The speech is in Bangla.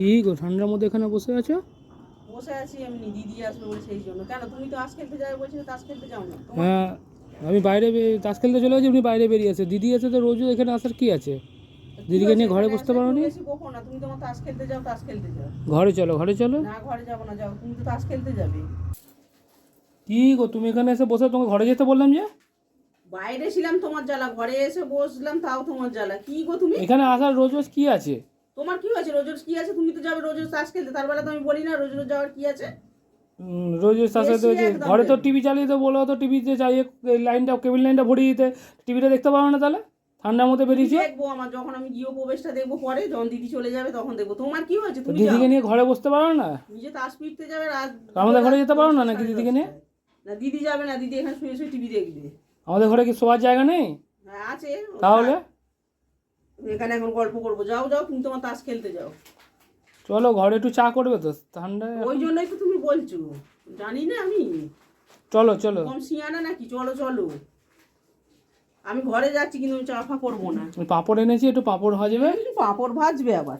কি গো ঠান্ডার মধ্যে এখানে বসে আছো? বসে আছি এমনি দিদি আসবে বলে সেই জন্য। কেন তুমি তো তাস খেলতে যাবে বলছিলে তাস খেলতে যাও না। হ্যাঁ আমি বাইরে তাস খেলতে চলে গেছি উনি বাইরে বেরিয়ে আছে। দিদি আছে তো রোজও এখানে আসার কি আছে? দিদিকে নিয়ে ঘরে বসতে পারো নি? বেশি না তুমি তোমার তাস খেলতে যাও তাস খেলতে যাও। ঘরে চলো ঘরে চলো। না ঘরে যাব না যাও তুমি তো তাস খেলতে যাবে। কি গো তুমি এখানে এসে বসে তোমাকে ঘরে যেতে বললাম যে? বাইরে ছিলাম তোমার জ্বালা ঘরে এসে বসলাম তাও তোমার জ্বালা। কি গো তুমি? এখানে আসার রোজ রোজ কি আছে? তোমার কি হয়েছে? রোজ রোজ কি আছে? তুমি তো যাবে রোজ রোজ তাস খেলতে। তার বেলা তো আমি বলি না রোজ রোজ যাওয়ার কি আছে? রোজ যে একদম ঘরে তো টিভি চালিয়ে তো বলো তো টিভিতে এই লাইনটা কেবিল লাইনটা ভরিয়ে দিতে। টিভিটা দেখতে পারো না তাহলে? ঠান্ডার মধ্যে বেরিয়েছে? দেখব আমার যখন আমি গৃহ প্রবেশটা দেখব পরে যখন দিদি চলে যাবে তখন দেখব। তোমার কি হয়েছে? তুমি দিদিকে নিয়ে ঘরে বসতে পারো না? নিজে তাস পিটতে যাবে রাত আমাদের ঘরে যেতে পারো না নাকি দিদিকে নিয়ে? না দিদি যাবে না দিদি এখানে শুয়ে শুয়ে টিভি দেখবে। আমাদের ঘরে কি শোয়ার জায়গা নেই? হ্যাঁ আছে। তাহলে? এখানে এখন গল্প করব। যাও যাও তুমি তোমার তাস খেলতে যাও। চলো ঘরে একটু চা করবে তো ঠান্ডা ওই জন্যই তো তুমি বলছো। জানি না আমি। চলো চলো। কম সিয়ানা নাকি? চলো চলো। আমি ঘরে যাচ্ছি কিন্তু চা ফা করব না। পাঁপড় এনেছি একটু পাঁপড় ভাজবে। পাঁপড় ভাজবে আবার।